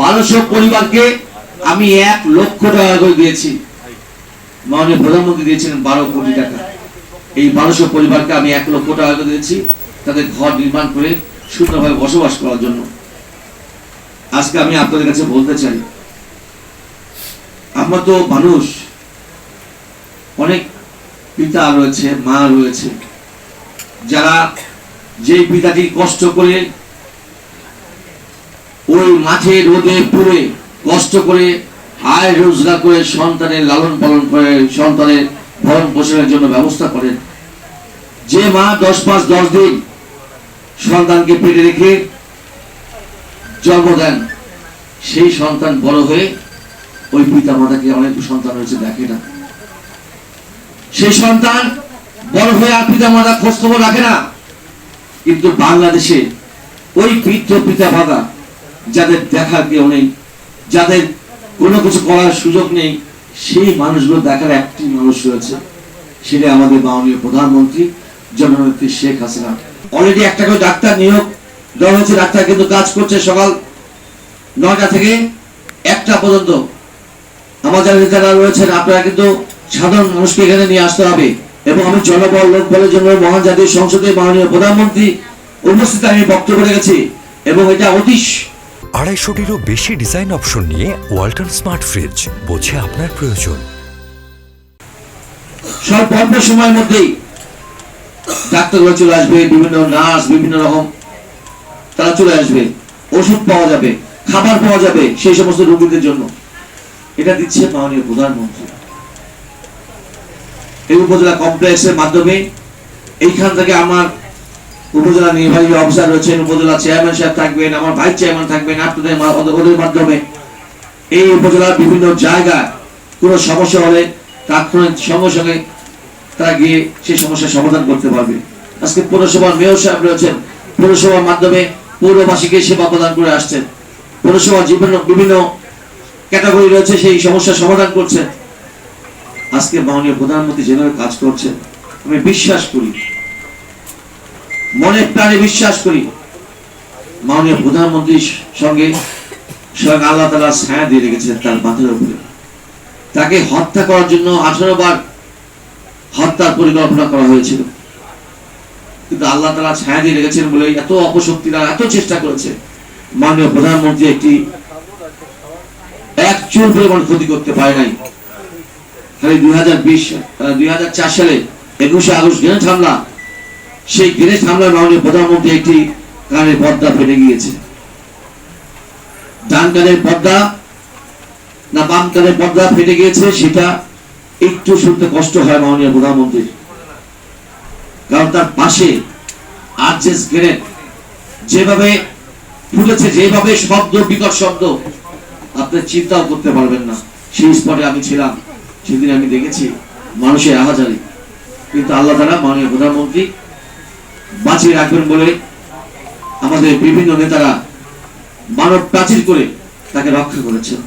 বারোশো পরিবারকে আমি এক লক্ষ টাকা করে দিয়েছি। মাননীয় প্রধানমন্ত্রী দিয়েছিলেন বারো কোটি টাকা। এই বারোশো পরিবারকে আমি এক লক্ষ টাকা করে দিয়েছি তাদের ঘর নির্মাণ করে সুন্দরভাবে বসবাস করার জন্য। আজকে আমি আপনাদের কাছে বলতে চাই, আমরা তো মানুষ, অনেক পিতা রয়েছে, মা রয়েছে, যারা যে পিতাটি কষ্ট করে ওই মাঠে রোদে পুড়ে কষ্ট করে আয় রোজগার করে সন্তানের লালন পালন করে সন্তানের ভরণ পোষণের জন্য ব্যবস্থা করেন। যে মা দশ পাঁচ দশ দিন সন্তানকে পেটে রেখে জন্ম দেন, সেই সন্তান বড় হয়ে ওই পিতা মাতাকে অনেক সন্তান হয়েছে দেখে না। সেই সন্তান বড় হয়ে আর পিতা মাতা খোঁজ খবর রাখে না। কিন্তু বাংলাদেশে ওই বৃদ্ধ পিতা মাতা যাদের দেখার কেউ নেই, যাদের কোনো কিছু করার সুযোগ নেই, সেই মানুষগুলো দেখার একটি মানুষ রয়েছে সেটা আমাদের মাননীয় প্রধানমন্ত্রী, জননেত্রী শেখ হাসিনা। অলরেডি একটা করে ডাক্তার নিয়োগ দেওয়া হয়েছে, ডাক্তার কিন্তু কাজ করছে সকাল নয়টা থেকে একটা পর্যন্ত। আমাদের যারা রয়েছেন, আপনারা কিন্তু সাধারণ মানুষকে এখানে নিয়ে আসতে হবে এবং আমি জনবল লোক বলের জন্য মহান জাতীয় সংসদে মাননীয় প্রধানমন্ত্রী উপস্থিত আমি বক্তব্য রেখেছি এবং এটা অতি আড়াইশোটিরও বেশি ডিজাইন অপশন নিয়ে ওয়ালটন স্মার্ট ফ্রিজ, বোঝে আপনার প্রয়োজন। সব অল্প সময়ের মধ্যেই ডাক্তাররা চলে আসবে, বিভিন্ন নার্স, বিভিন্ন রকম তারা চলে আসবে। ওষুধ পাওয়া যাবে, খাবার পাওয়া যাবে সেই সমস্ত রোগীদের জন্য। এটা দিচ্ছে মাননীয় প্রধানমন্ত্রী। এই উপজেলা কমপ্লেক্সের মাধ্যমে এইখান থেকে আমার উপজেলা নির্বাহী অফিসার রয়েছেন, উপজেলা চেয়ারম্যান সাহেব থাকবেন, আমার ভাইস চেয়ারম্যান থাকবেন, আপনাদের মাধ্যমে। এই উপজেলার বিভিন্ন জায়গায় কোনো সমস্যা হলে তাৎক্ষণিক সঙ্গে সঙ্গে তারা গিয়ে সেই সমস্যার সমাধান করতে পারবে। আজকে পৌরসভার মেয়র সাহেব রয়েছেন, পৌরসভার মাধ্যমে পৌরবাসীকে সেবা প্রদান করে আসছেন। পৌরসভার বিভিন্ন বিভিন্ন ক্যাটাগরি রয়েছে, সেই সমস্যার সমাধান করছেন। আজকে মাননীয় প্রধানমন্ত্রী যেভাবে কাজ করছেন, আমি বিশ্বাস করি মনে প্রাণে বিশ্বাস করি। মাননীয় প্রধানমন্ত্রীর সঙ্গে স্বয়ং আল্লাহ তালা ছায়া দিয়ে রেখেছেন তার মাথার উপরে। তাকে হত্যা করার জন্য আঠারো বার হত্যার পরিকল্পনা করা হয়েছিল। কিন্তু আল্লাহ তালা ছায়া দিয়ে রেখেছেন বলে এত অপশক্তিরা এত চেষ্টা করেছে। মাননীয় প্রধানমন্ত্রী একটি এক চুল পরিমাণ ক্ষতি করতে পারে নাই। খালি দুই হাজার বিশ দুই হাজার চার সালে একুশে আগস্ট গ্রেনেড হামলা সেই গ্রেনেড হামলার মাননীয় প্রধানমন্ত্রী একটি কানের পর্দা ফেটে গিয়েছে। ডান কানের পর্দা না বাম কানের পর্দা ফেটে গিয়েছে, সেটা একটু শুনতে কষ্ট হয় মাননীয় প্রধানমন্ত্রীর কারণ তার পাশে আর্জেস গ্রেনেড যেভাবে ফুটেছে, যেভাবে শব্দ, বিকট শব্দ, আপনি চিন্তাও করতে পারবেন না। সেই স্পটে আমি ছিলাম, সেদিন আমি দেখেছি মানুষের আহাজারি। কিন্তু আল্লাহ তারা মাননীয় প্রধানমন্ত্রী বাঁচিয়ে রাখবেন বলে আমাদের বিভিন্ন নেতারা মানব প্রাচীর করে তাকে রক্ষা করেছেন।